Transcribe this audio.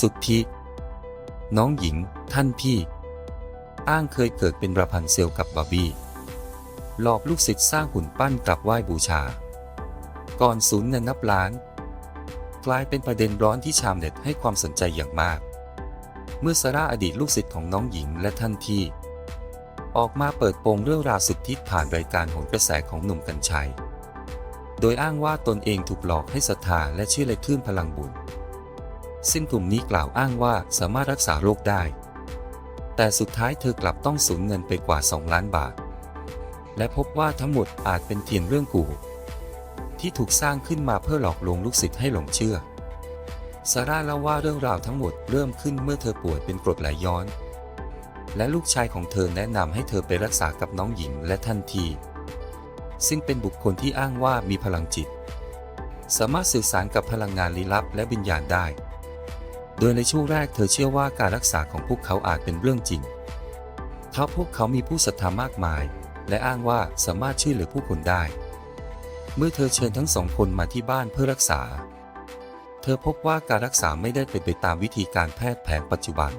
สุทธิน้องหญิง ท่านพี่ อ้างเคยเกิดเป็นประพันเซลกับบาร์บี้ หลอกลูกศิษย์สร้างหุ่นปั้นกลับไหว้บูชา ก่อนสูญเงินนับล้าน กลายเป็นประเด็นร้อนที่ชาวเน็ตให้ความสนใจอย่างมาก เมื่อซาร่าอดีตลูกศิษย์ของน้องหญิงและท่านที่ ออกมาเปิดโปงเรื่องราวสุดทิศผ่านรายการหนกระแสของหนุ่มกัญชัย โดยอ้างว่าตนเองถูกหลอกให้ศรัทธาและเชื่อในคลื่นพลังบุญ ซึ่งกลุ่มนี้กล่าวอ้างว่าสามารถรักษาโรคได้ แต่สุดท้ายเธอกลับต้องสูญเงินไปกว่า 2 ล้านบาท และพบว่าทั้งหมดอาจเป็นเพียงเรื่องกูที่ถูกสร้างขึ้นมาเพื่อหลอกลวงลูกศิษย์ให้หลงเชื่อซาร่าเล่าว่าเรื่องราวทั้งหมดเริ่มขึ้นเมื่อเธอป่วยเป็นกรดไหลย้อน และลูกชายของเธอแนะนำให้เธอไปรักษากับน้องหญิงและท่านที ซึ่งเป็นบุคคลที่อ้างว่ามีพลังจิต สามารถสื่อสารกับพลังงานลี้ลับและวิญญาณได้ โดยในช่วงแรกเธอเชื่อว่าการรักษาของพวกเขาอาจเป็นเรื่องจริง เพราะพวกเขามีผู้ศรัทธามากมาย และอ้างว่าสามารถช่วยเหลือผู้คนได้ เมื่อเธอเชิญทั้งสองคนมาที่บ้านเพื่อรักษา เธอพบว่าการรักษาไม่ได้เป็นไปตามวิธีการแพทย์แผนปัจจุบัน